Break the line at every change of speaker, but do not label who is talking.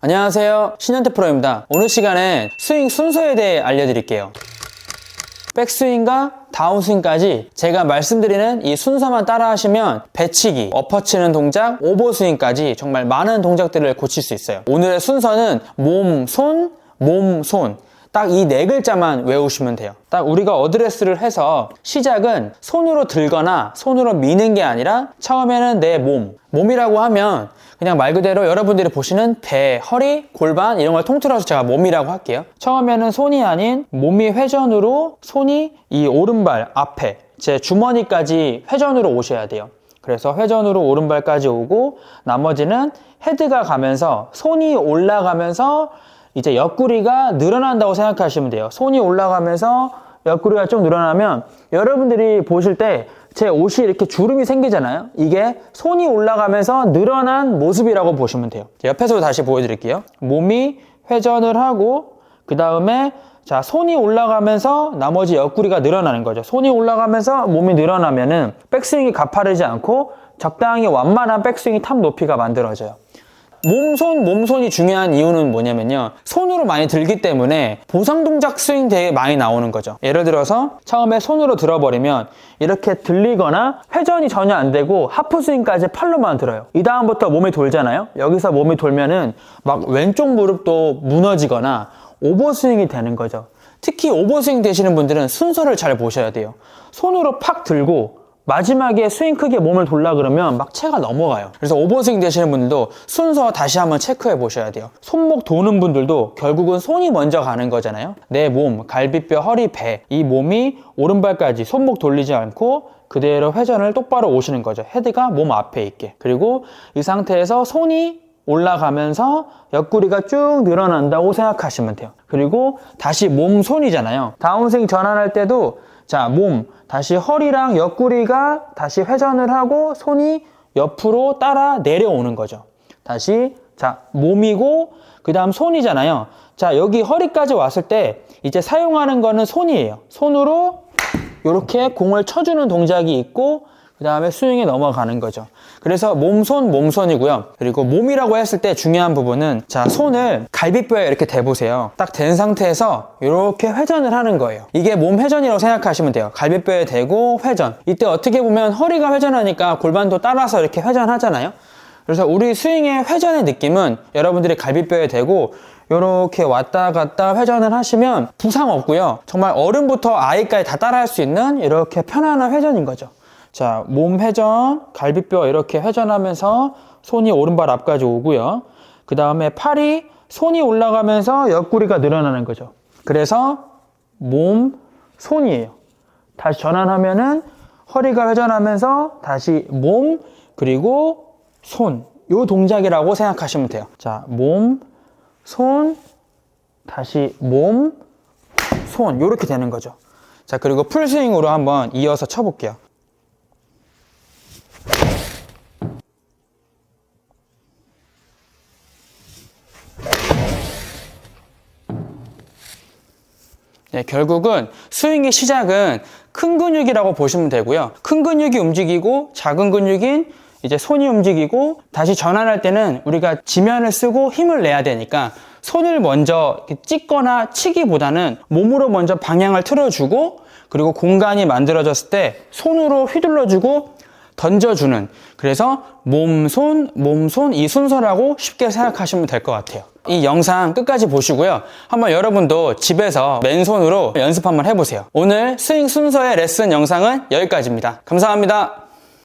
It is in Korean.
안녕하세요. 신현태 프로입니다. 오늘 시간에 스윙 순서에 대해 알려드릴게요. 백스윙과 다운스윙까지 제가 말씀드리는 이 순서만 따라 하시면 배치기, 엎어치는 동작, 오버스윙까지 정말 많은 동작들을 고칠 수 있어요. 오늘의 순서는 몸, 손, 몸, 손. 딱 이 네 글자만 외우시면 돼요. 딱 우리가 어드레스를 해서 시작은 손으로 들거나 손으로 미는 게 아니라 처음에는 내 몸. 몸이라고 하면 그냥 말 그대로 여러분들이 보시는 배, 허리, 골반 이런 걸 통틀어서 제가 몸이라고 할게요. 처음에는 손이 아닌 몸이 회전으로 손이 이 오른발 앞에 제 주머니까지 회전으로 오셔야 돼요. 그래서 회전으로 오른발까지 오고 나머지는 헤드가 가면서 손이 올라가면서 이제 옆구리가 늘어난다고 생각하시면 돼요. 손이 올라가면서 옆구리가 좀 늘어나면 여러분들이 보실 때 제 옷이 이렇게 주름이 생기잖아요. 이게 손이 올라가면서 늘어난 모습이라고 보시면 돼요. 옆에서 다시 보여드릴게요. 몸이 회전을 하고 그 다음에 자 손이 올라가면서 나머지 옆구리가 늘어나는 거죠. 손이 올라가면서 몸이 늘어나면은 백스윙이 가파르지 않고 적당히 완만한 백스윙이 탑 높이가 만들어져요. 몸손, 몸손이 중요한 이유는 뭐냐면요. 손으로 많이 들기 때문에 보상 동작 스윙 되게 많이 나오는 거죠. 예를 들어서 처음에 손으로 들어버리면 이렇게 들리거나 회전이 전혀 안 되고 하프 스윙까지 팔로만 들어요. 이 다음부터 몸이 돌잖아요. 여기서 몸이 돌면은 막 왼쪽 무릎도 무너지거나 오버스윙이 되는 거죠. 특히 오버스윙 되시는 분들은 순서를 잘 보셔야 돼요. 손으로 팍 들고 마지막에 스윙 크게 몸을 돌라 그러면 막 채가 넘어가요. 그래서 오버스윙 되시는 분들도 순서 다시 한번 체크해 보셔야 돼요. 손목 도는 분들도 결국은 손이 먼저 가는 거잖아요. 내 몸, 갈비뼈, 허리, 배. 이 몸이 오른발까지 손목 돌리지 않고 그대로 회전을 똑바로 오시는 거죠. 헤드가 몸 앞에 있게. 그리고 이 상태에서 손이 올라가면서 옆구리가 쭉 늘어난다고 생각하시면 돼요. 그리고 다시 몸 손이잖아요. 다운스윙 전환할 때도 자, 몸 다시 허리랑 옆구리가 다시 회전을 하고 손이 옆으로 따라 내려오는 거죠. 다시 자, 몸이고 그다음 손이잖아요. 자, 여기 허리까지 왔을 때 이제 사용하는 거는 손이에요. 손으로 이렇게 공을 쳐주는 동작이 있고 그 다음에 스윙에 넘어가는 거죠. 그래서 몸손, 몸손이고요. 그리고 몸이라고 했을 때 중요한 부분은 자, 손을 갈비뼈에 이렇게 대보세요. 딱 된 상태에서 이렇게 회전을 하는 거예요. 이게 몸 회전이라고 생각하시면 돼요. 갈비뼈에 대고 회전. 이때 어떻게 보면 허리가 회전하니까 골반도 따라서 이렇게 회전하잖아요. 그래서 우리 스윙의 회전의 느낌은 여러분들이 갈비뼈에 대고 이렇게 왔다 갔다 회전을 하시면 부상 없고요. 정말 어른부터 아이까지 다 따라할 수 있는 이렇게 편안한 회전인 거죠. 자, 몸 회전, 갈비뼈 이렇게 회전하면서 손이 오른발 앞까지 오고요. 그 다음에 팔이 손이 올라가면서 옆구리가 늘어나는 거죠. 그래서 몸, 손이에요. 다시 전환하면은 허리가 회전하면서 다시 몸, 그리고 손. 요 동작이라고 생각하시면 돼요. 자, 몸, 손, 다시 몸, 손. 요렇게 되는 거죠. 자, 그리고 풀스윙으로 한번 이어서 쳐볼게요. 네, 결국은 스윙의 시작은 큰 근육이라고 보시면 되고요. 큰 근육이 움직이고 작은 근육인 이제 손이 움직이고 다시 전환할 때는 우리가 지면을 쓰고 힘을 내야 되니까 손을 먼저 찍거나 치기보다는 몸으로 먼저 방향을 틀어주고 그리고 공간이 만들어졌을 때 손으로 휘둘러주고 던져주는 그래서 몸 손 몸 손 이 순서라고 쉽게 생각하시면 될 것 같아요 이 영상 끝까지 보시고요. 한번 여러분도 집에서 맨손으로 연습 한번 해보세요. 오늘 스윙 순서의 레슨 영상은 여기까지입니다. 감사합니다